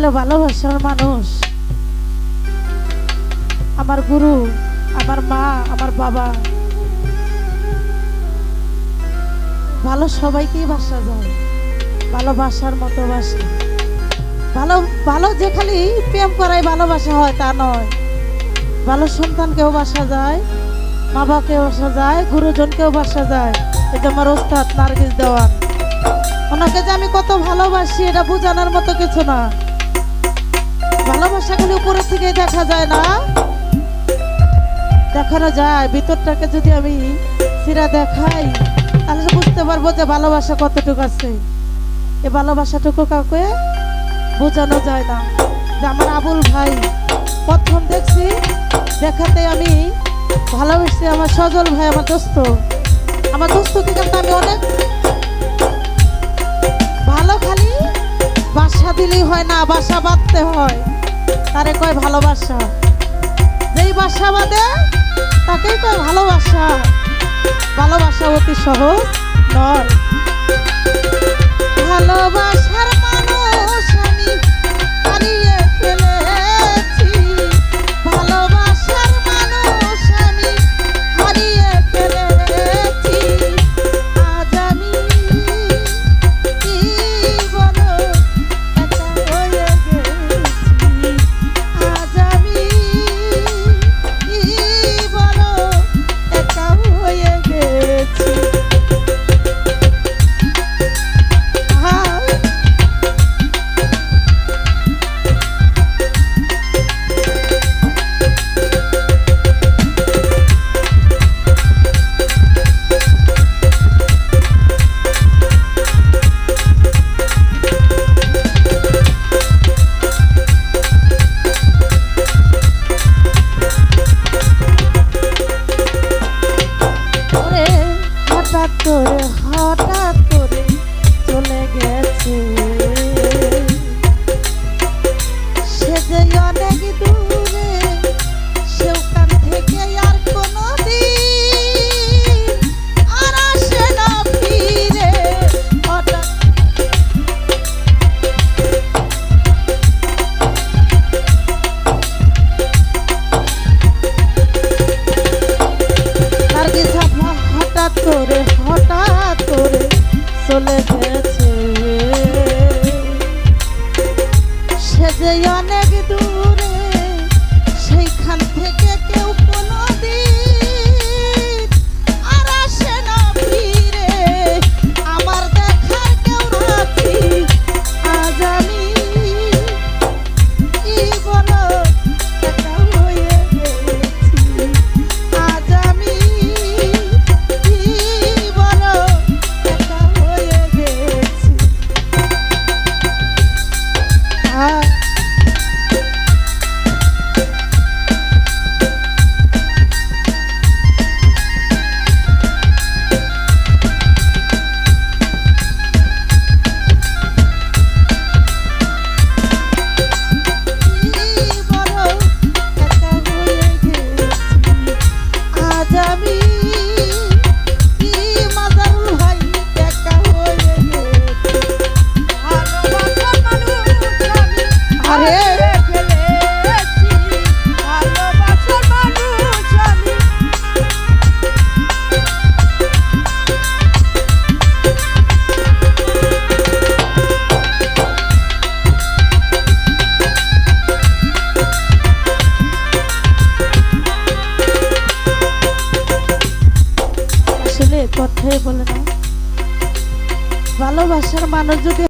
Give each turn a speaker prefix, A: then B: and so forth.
A: আসলে ভালোবাসার মানুষ। আমার গুরু, আমার মা, আমার বাবা। ভালো সবাইকেই বাসা যায় ভালোবাসার মতো বাসে ভালো ভালো যে খালি প্রেম করাই ভালোবাসা হয় তা নয়। ভালো সন্তানকেও বাসা যায় মা বাবাকেও বাসা যায় গুরুজনকেও বাসা যায় এটা আমার ওস্তাদ নার্গিস দেওয়ান। ওনাকে যে আমি কত ভালোবাসি, এটা বোঝানোর মতো কিছু না। ভালোবাসা খালি উপরে থেকে দেখা যায় না? দেখানো যায়, ভিতরটাকে যদি আমি সিরা দেখাই, তাহলে বুঝতে পারব যে ভালোবাসা কতটুকু আছে। এই ভালোবাসাটুকু কাউকে বোঝানো যায় না। যে আমার আবুল ভাই, প্রথম দেখছি, দেখাতে আমি ভালোবেসেছি আমার সজল ভাই, আমার দোস্ত। আমার দোস্তকে কিন্তু আমি অনেক ভালো খালি বাসা দিলেই হয় না, বাসা বাঁধতে হয়। তারে কয় ভালোবাসা? যেই বাসা বাদে তাকেই কয় ভালোবাসা। ভালোবাসা অতি সহজ নয়। ভালোবাসার Oh. কথাই বলে না। ভালোবাসার মানুষ যদি